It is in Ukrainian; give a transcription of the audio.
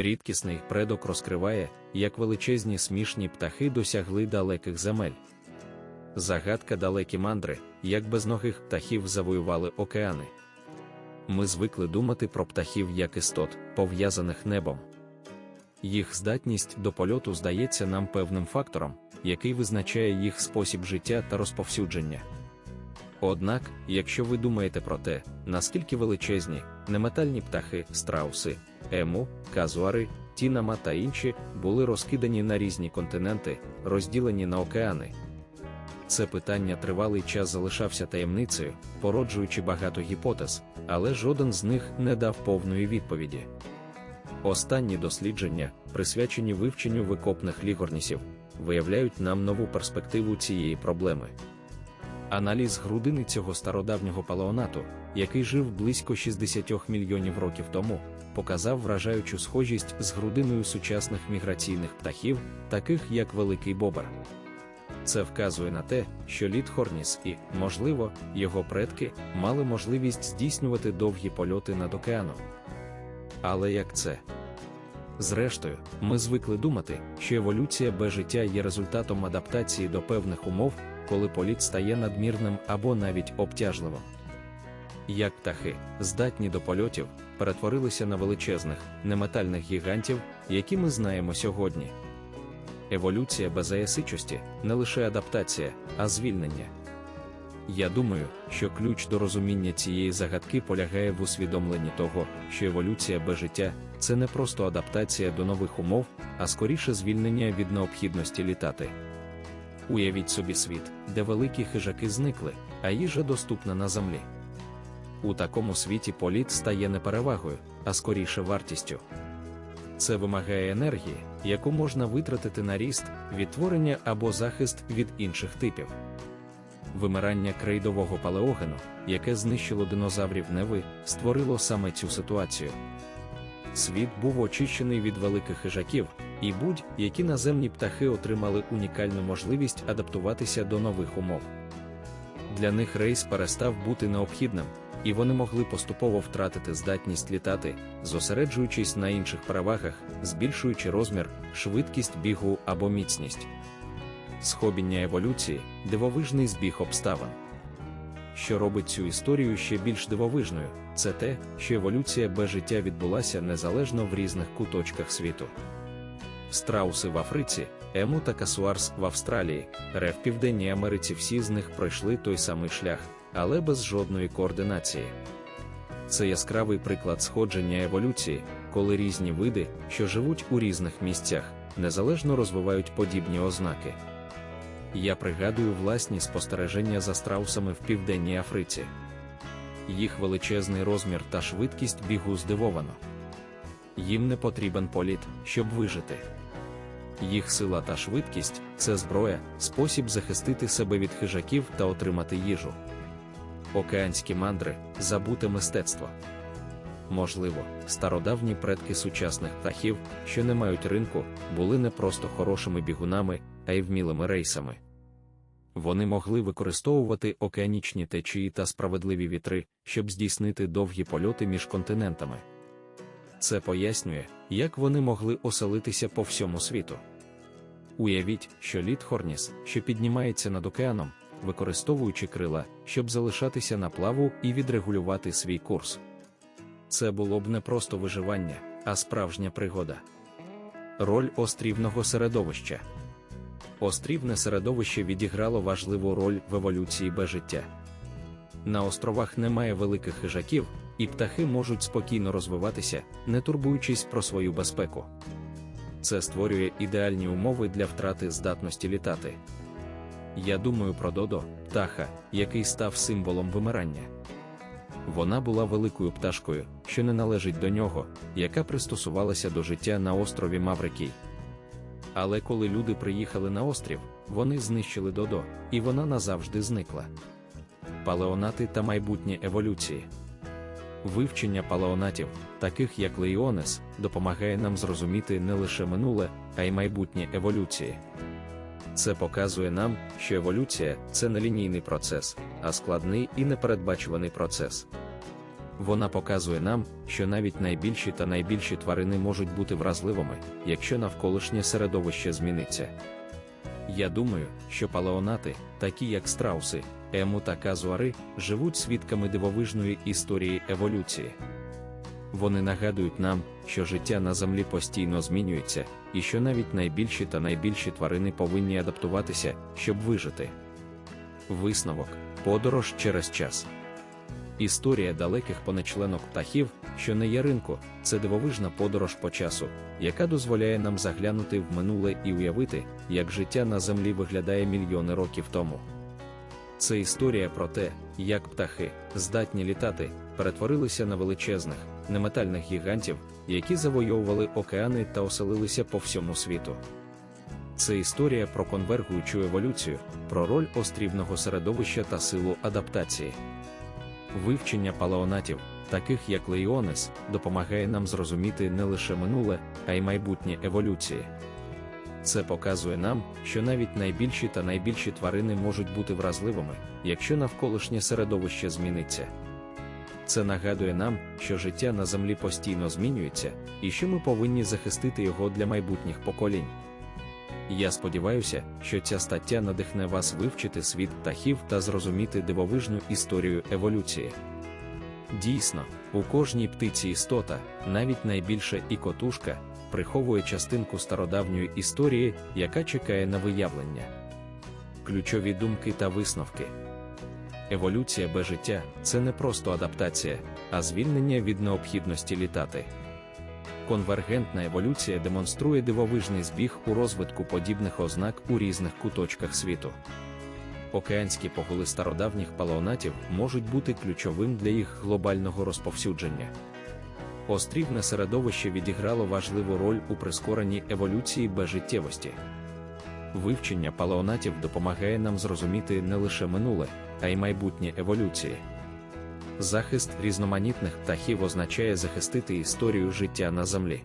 Рідкісний предок розкриває, як величезні смішні птахи досягли далеких земель. Загадка далекі мандри, як безногих птахів завоювали океани. Ми звикли думати про птахів як істот, пов'язаних небом. Їх здатність до польоту здається нам певним фактором, який визначає їх спосіб життя та розповсюдження. Однак, якщо ви думаєте про те, наскільки величезні, неметальні птахи, страуси, ему, казуари, тінама та інші були розкидані на різні континенти, розділені на океани. Це питання тривалий час залишався таємницею, породжуючи багато гіпотез, але жоден з них не дав повної відповіді. Останні дослідження, присвячені вивченню викопних лігорнісів, виявляють нам нову перспективу цієї проблеми. Аналіз грудини цього стародавнього палеонату, який жив близько 60 мільйонів років тому, показав вражаючу схожість з грудиною сучасних міграційних птахів, таких як Великий Бобер. Це вказує на те, що лід Хорніс і, можливо, його предки мали можливість здійснювати довгі польоти над океаном. Але як це? Зрештою, ми звикли думати, що еволюція без життя є результатом адаптації до певних умов, коли політ стає надмірним або навіть обтяжливим. Як птахи, здатні до польотів, перетворилися на величезних, неметальних гігантів, які ми знаємо сьогодні. Еволюція без аясичості не лише адаптація, а звільнення. Я думаю, що ключ до розуміння цієї загадки полягає в усвідомленні того, що еволюція без життя це не просто адаптація до нових умов, а скоріше звільнення від необхідності літати. Уявіть собі світ, де великі хижаки зникли, а їжа доступна на землі. У такому світі політ стає не перевагою, а скоріше вартістю. Це вимагає енергії, яку можна витратити на ріст, відтворення або захист від інших типів. Вимирання крейдового палеогену, яке знищило динозаврів Неви, створило саме цю ситуацію. Світ був очищений від великих хижаків, і будь-які наземні птахи отримали унікальну можливість адаптуватися до нових умов. Для них рейс перестав бути необхідним, і вони могли поступово втратити здатність літати, зосереджуючись на інших перевагах, збільшуючи розмір, швидкість бігу або міцність. Схобіння еволюції дивовижний збіг обставин. Що робить цю історію ще більш дивовижною, це те, що еволюція без життя відбулася незалежно в різних куточках світу. Страуси в Африці, Ему та Касуарс в Австралії, Ре в Південній Америці всі з них пройшли той самий шлях, але без жодної координації. Це яскравий приклад сходження еволюції, коли різні види, що живуть у різних місцях, незалежно розвивають подібні ознаки. Я пригадую власні спостереження за страусами в Південній Африці. Їх величезний розмір та швидкість бігу здивовано. Їм не потрібен політ, щоб вижити. Їх сила та швидкість це зброя, спосіб захистити себе від хижаків та отримати їжу. Океанські мандри забуте мистецтво. Можливо, стародавні предки сучасних птахів, що не мають ринку, були не просто хорошими бігунами, а й вмілими рейсами. Вони могли використовувати океанічні течії та справедливі вітри, щоб здійснити довгі польоти між континентами. Це пояснює, як вони могли оселитися по всьому світу. Уявіть, що лід Хорніс, що піднімається над океаном, використовуючи крила, щоб залишатися на плаву і відрегулювати свій курс. Це було б не просто виживання, а справжня пригода. Роль острівного середовища. Острівне середовище відіграло важливу роль в еволюції без життя. На островах немає великих хижаків, і птахи можуть спокійно розвиватися, не турбуючись про свою безпеку. Це створює ідеальні умови для втрати здатності літати. Я думаю про Додо, птаха, який став символом вимирання. Вона була великою пташкою, що не належить до нього, яка пристосувалася до життя на острові Маврикій. Але коли люди приїхали на острів, вони знищили Додо, і вона назавжди зникла. Палеонати та майбутнє еволюції. Вивчення палеонатів, таких як Леіонес, допомагає нам зрозуміти не лише минуле, а й майбутнє еволюції. Це показує нам, що еволюція це не лінійний процес, а складний і непередбачуваний процес. Вона показує нам, що навіть найбільші та найбільші тварини можуть бути вразливими, якщо навколишнє середовище зміниться. Я думаю, що палеонати, такі як страуси, ему та казуари, живуть свідками дивовижної історії еволюції. Вони нагадують нам, що життя на землі постійно змінюється, і що навіть найбільші та найбільші тварини повинні адаптуватися, щоб вижити. Висновок подорож через час. Історія далеких понечленок птахів, що не є ринку, це дивовижна подорож по часу, яка дозволяє нам заглянути в минуле і уявити, як життя на землі виглядає мільйони років тому. Це історія про те, як птахи, здатні літати, перетворилися на величезних, неметальних гігантів, які завойовували океани та оселилися по всьому світу. Це історія про конвергуючу еволюцію, про роль острівного середовища та силу адаптації. Вивчення палеонатів, таких як Леіонес, допомагає нам зрозуміти не лише минуле, а й майбутнє еволюції. Це показує нам, що навіть найбільші та найбільші тварини можуть бути вразливими, якщо навколишнє середовище зміниться. Це нагадує нам, що життя на землі постійно змінюється, і що ми повинні захистити його для майбутніх поколінь. Я сподіваюся, що ця стаття надихне вас вивчити світ птахів та зрозуміти дивовижну історію еволюції. Дійсно, у кожній птиці істота, навіть найбільша і котушка, приховує частинку стародавньої історії, яка чекає на виявлення. Ключові думки та висновки. Еволюція без життя це не просто адаптація, а звільнення від необхідності літати. Конвергентна еволюція демонструє дивовижний збіг у розвитку подібних ознак у різних куточках світу. Океанські погули стародавніх палеонатів можуть бути ключовим для їх глобального розповсюдження. Острівне середовище відіграло важливу роль у прискоренні еволюції безжиттєвості. Вивчення палеонатів допомагає нам зрозуміти не лише минуле, а й майбутнє еволюції. Захист різноманітних птахів означає захистити історію життя на землі.